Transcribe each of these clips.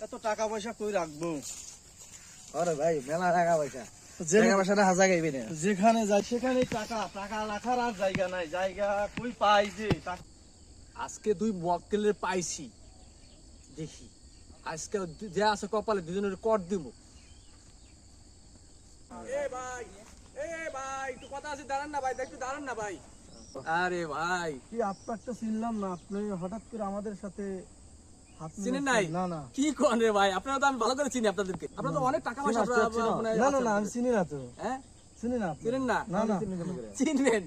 এত টাকা পয়সা কই রাখব? আরে ভাই মেলা টাকা পয়সা। যে- টাকা পয়সাটা হাজা গাইবে না। যেখানে যাই সেখানে টাকা। টাকা রাখার আর জায়গা নাই। জায়গা কই পাই যে? আজকে দুই মক্কেলের পাইছি। দেখি। আজকে যে আছে কপালে দুজনের কর দিব এ ভাই এ ভাই একটু কথা আছে দাঁড়ান না ভাই একটু দাঁড়ান না ভাই। আরে ভাই। কি আপনার তো চিনলাম না আপনি হঠাৎ করে আমাদের সাথে চিনেন নাই? না না। কি কোন রে ভাই? আপনারা তো আমি ভালো করে চিনি আপনাদেরকে। আপনারা তো অনেক টাকা পয়সা না না। না আমি চিনি না তো। হ্যাঁ? চিনি না চিনেন না? না না। চিনবেন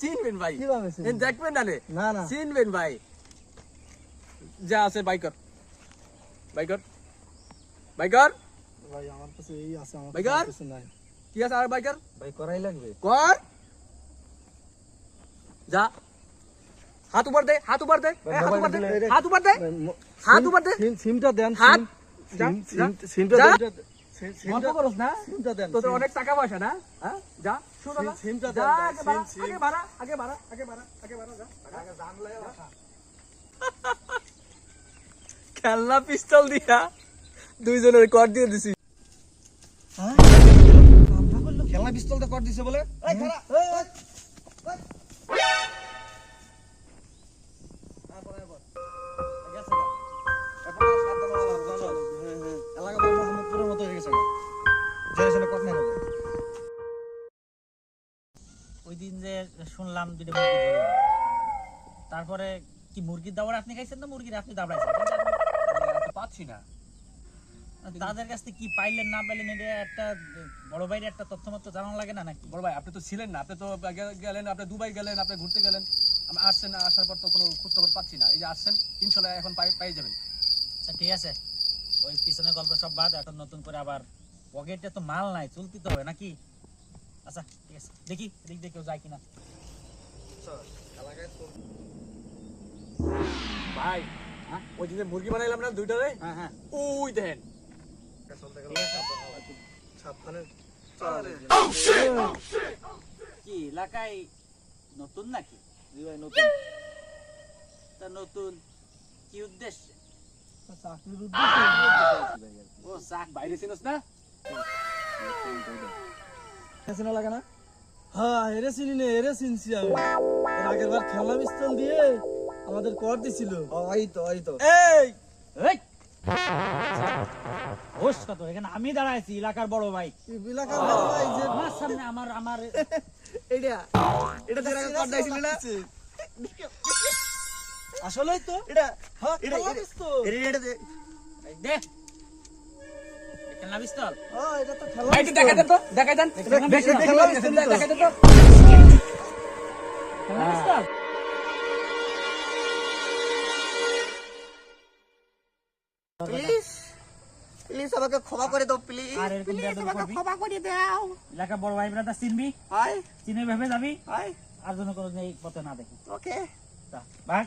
চিনবেন। ভাই। কীভাবে চিনবেন? দেখবেন না না না। চিনবেন ভাই। যা আছে বাইকর বাইকর বাইকর ভাই আমার কাছে এই আছে আমার ভাইগার? কিছু নাই। কি আছে আর বাইকর ভাই করাই লাগবে। কর। যা। হাত উপর দে হাত উপর দে। হাত উপর দে। হাত উপর দে। হাত উপর দে সিম- সিমটা দেন হাত। সিম- সিম- সিমটা দেন গল্প করস না? তোদের অনেক টাকা পয়সা না? হ্যাঁ? যা শুনো না সিমটা দেন, আগে বাড়া আগে বাড়া আগে বাড়া আগে বাড়া আগে বাড়া যা। খেলনা পিস্তল দিয়া দুইজনের কর দিয়ে দিছি। হ্যাঁ? খেলনা পিস্তল তো কর দিছে বলে। ওই দিন যে শুনলাম দুটো মুরগি তারপরে কি মুরগির দাবার আপনি খাইছেন না মুরগির? আপনি দাবড়াইছেন। পাচ্ছি না। তাদের কাছ থেকে কি পাইলেন না পাইলেন এটা একটা বড় ভাইয়ের একটা তথ্য মতো জানানো লাগে না নাকি? বড় ভাই আপনি তো ছিলেন না। আপনি তো গেলেন আপনি দুবাই গেলেন আপনি ঘুরতে গেলেন। আমি আসছেন না আসার পর তো কোনো খোঁজ খবর পাচ্ছি না। এই যে আসছেন ইনশাল্লাহ এখন পাই পাই যাবেন। আচ্ছা ঠিক আছে। ওই পিছনের গল্প সব বাদ এখন নতুন করে আবার পকেটে তো মাল নাই চলতে তো হবে নাকি? আচ্ছা ঠিক আছে। দেখি এদিক দিয়ে কেউ যায় কিনা। ভাই ওই দিনে মুরগি বানাইলাম না দুইটা রে? হ্যাঁ হ্যাঁ। ওই দেখেন। কি এলাকায় নতুন নাকি? ভাই, নতুন। তা নতুন কি উদ্দেশ্যে? চাকরির উদ্দেশ্যে। ও চাক বাইরে চিনস না? চেনা লাগে না? হ্যাঁ এরে চিনি না এরে চিনছি আমি। আগের বার খেলনা পিস্তল দিয়ে আমাদের কর দিছিল। ওই তো, ওই তো। এই! এই! এখানে আমি দাঁড়াইছি এলাকার বড় ভাই। এলাকার বড় ভাই যে আমার সামনে আমার আমার এইটা, এটা তোর কর দিয়েছিলি না? আসলেই তো। এটা, হ্যাঁ এটা- এটা- পিস্তল পিস্তল? হ্যাঁ এটা তো খেলনা একটু দেখাই দেন তো দেখাই দেন। বেশি পিস্তল। খেলনা পিস্তল। দেন, দেখাই দেন তো। পিস্তল? প্লিজ প্লিজ আমাকে ক্ষমা করে দাও প্লিজ আর এরকম বেয়াদবি করবি? ক্ষমা করে দাও। এলাকার বড় ভাই ব্রাদার চিনবি? হাই। চিনে ভেবে যাবি? আর জন্য কোনো এই পথে না দেখি। ওকে ভাই